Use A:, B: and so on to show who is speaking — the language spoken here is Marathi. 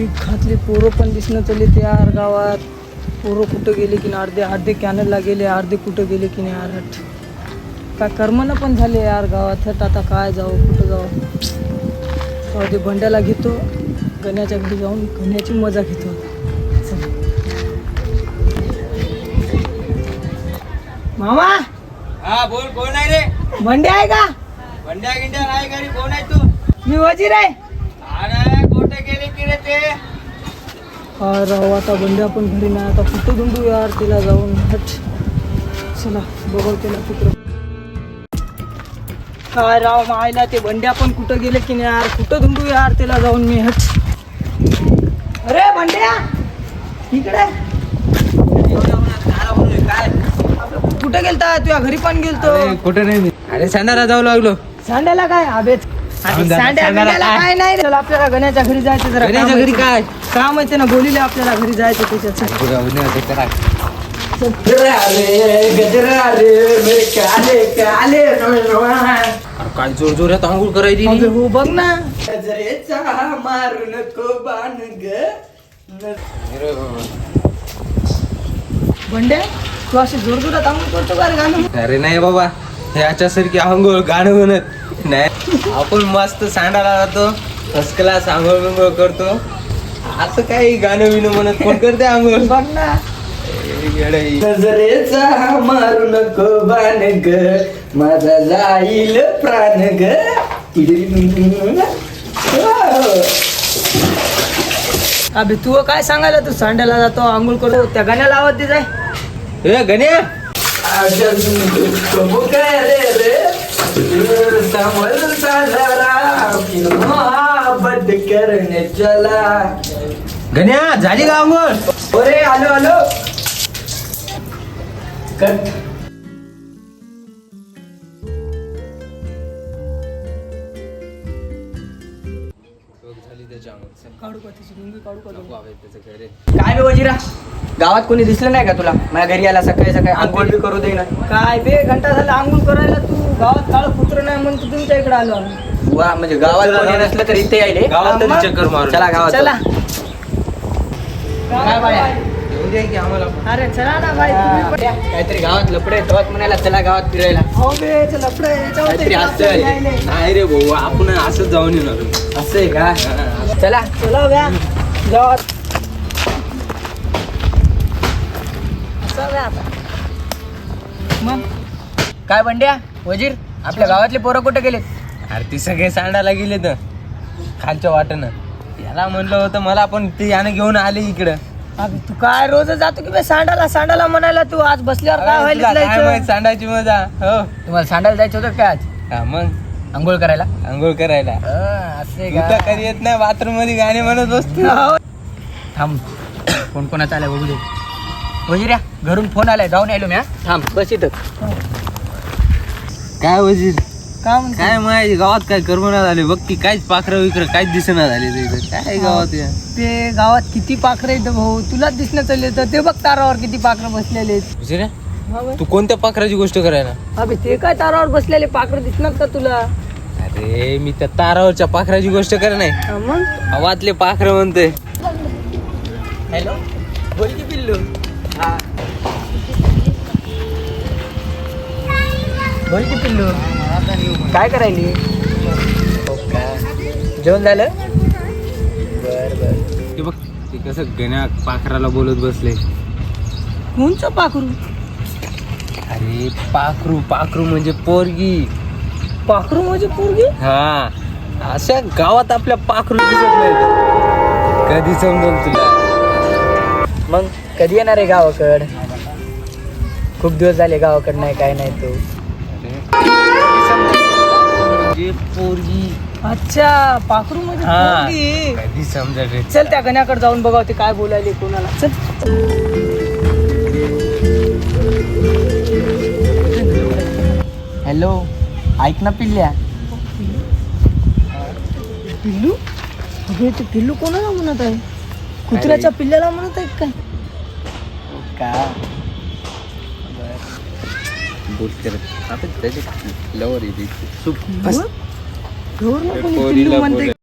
A: घातली पोरं पण दिसणं चालली ते यार गावात. पोरं कुठं गेले की नाही? अर्धे अर्धे कॅनलला गेले अर्धे कुठं गेले की नाही यार? हट. काय कर्मना पण झाले यार गावात. हट आता काय जाऊ कुठं जाऊ अर्धे बंड्याला घेतो. गण्याच्या घरी जाऊन गण्याची मजा घेतो. मामा?
B: हा बोल कोण आहे रे?
A: बंड्या आहे का?
B: बंड्या गिंड्या नाही घरी कोण आहे तू?
A: मी वजीर आहे.
B: अरे
A: राव आता बंड्या पण घरी नाही. आता कुठं धुंडू यार? तिला जाऊन हट. चला बघू तिला तिकडं काय राव मायला ते बंड्या पण कुठं गेले की नाही यार? कुठं धुंडू यार? तिला जाऊन मी हट. अरे बंड्या! इकडे.
B: काय
A: कुठं गेलता? तुझ्या घरी पण गेलतो.
B: कुठे नाही अरे संडाला जाऊ लागलो.
A: सांड्याला काय? आबेच.
B: काय?
A: नाही रे. आपल्याला गण्याच्या घरी जायचं जरा काम
B: घरी. काय?
A: काम आहे ते ना बोलिले आपल्याला घरी जायचं त्याच्यात चल.
B: काय जोर जोरात आंघोळ करायची
A: अबे हो बघ ना बंड्या तू अशी जोर जोरात आंघोळ करतो का रे गाणं
B: अरे नाही बाबा ह्याच्यासारखी आंघोळ गाणं म्हणत नाही. आपण मस्त सांडाला जातो. फर्स्ट क्लास आंघोळ बिंघोळ करतो. असं काही गाणं बिणं म्हणत कोण करते आंघोळ?
A: बघ ना.
B: नजरेचा मारू नको बाण ग. माझा जाईल प्राण ग.
A: अबे तू काय सांगायला तू सांड्याला जातो आंघोळ करतो त्या गाण्याला आवाज दे
B: गण्या करणे चला गण्या झाली का आंघोळ?
A: अरे आलो आलो.
B: कट?
C: काय बे वजिरा? गावात कोणी दिसलं नाही का तुला? माझ्या घरी आला सकाळी सकाळी. आंघोळ बी करू दे ना.
A: काय बे घंटा झाला आंघोळ करायला तू. गावात काळ कुत्र नाही म्हणून तू तुमच्या इकडे आलो आम्ही.
C: वा म्हणजे गावात कोणी नसलं तर इथे यायले.
B: गावात तरी? चक्कर मारू
C: चला गावात
A: चला.
C: काय बाया?
B: येऊ द्या की आम्हाला.
A: अरे चला ना बाई तुम्ही पण.
C: काहीतरी गावात लपडे तेव्हाच म्हणायला चला गावात फिरायला.
A: हो बे चल
C: काहीतरी
A: यायले.
B: नाही रे भाऊ आपण असंच जाऊन येणार
C: असं आहे का? चला.
A: चला व्या जाऊ. चला आता. मग?
C: काय बंड्या? वजीर आपल्या गावातले पोरं कुठे गेलेत?
B: अरे ती सगळे सांडायला गेले तर खालच्या वाटेनं. याला म्हणलं होतं मला पण ते यानं घेऊन आले इकडं.
A: अबे तू काय रोज जातो की बे? सांडाला सांडाला म्हणायला तू आज बसल्यावर काय व्हायला
B: तुला काय सांडायची मजा? हो.
C: तुम्हाला सांडायला जायचं होतं काय आज?
B: हा मग?
C: आंघोळ करायला?
B: आंघोळ करायला.
C: असं
B: तू तर कधी येत नाही बाथरूममध्ये गाणे म्हणत बसतो.
A: हो.
C: थांब. कोण कोणाचा आलाय बघू दे. वजिऱ्या घरून फोन आलाय. जाऊन आलो मी हा. थांब बस इथं.
B: काय वजीर?
A: काय म्हणतो?
B: काय माहिती गावात काय करमना झाले बघ की काहीच पाखरं विकर काहीच दिसना झाले तिथं काय गावात या?
A: ते गावात किती पाखरं आहेत भाऊ? तुलाच दिसणं चालले तर ते बघ तारावर किती पाखरं बसलेले आहेत.
B: वजीर
A: हा बे.
B: तू कोणत्या पाखराची गोष्ट करायला?
A: अबे ते काय तारावर बसलेले पाखरं दिसणार का तुला?
B: अरे मी त्या तारावरच्या पाखराची गोष्ट कर नाही.
A: हा मग?
B: हवातले पाखरं म्हणते
C: हॅलो? बोल की पिल्लू.
A: बोल की पिल्लू.
C: काय करायली? हो जेवण झालं? बर बर.
B: ते बघ ते कसं गण्या पाखराला बोलत बसले.
A: कोणचं पाखरू?
B: अरे पाखरू पाखरू म्हणजे पोरगी.
A: पाखरू म्हणजे पोरगी?
B: हा. अशा गावात आपल्या पाखरू दिसत नाही कधी समजल तुला?
C: मग कधी येणार आहे गावाकड? खूप दिवस झाले गावाकड नाही काय नाही तू.
B: म्हणजे पोरगी.
A: अच्छा पाखरू
B: हा.
A: पोरगी.
B: कधी समजल रे
A: चल त्या गण्याकडे जाऊन बघाव ते काय बोलायले कोणाला. चल.
C: हॅलो ऐक ना पिल्ल्या.
A: पिल्लू? अगे ते पिल्लू कोणाला म्हणत आहे? कुत्र्याच्या पिल्ल्याला म्हणत आहे काय?
C: का?
B: बोलते रे आता त्याची लवर येते
A: एवढं ना कोणी
B: पोरीला
A: पिल्लू म्हणते
B: बोलाय.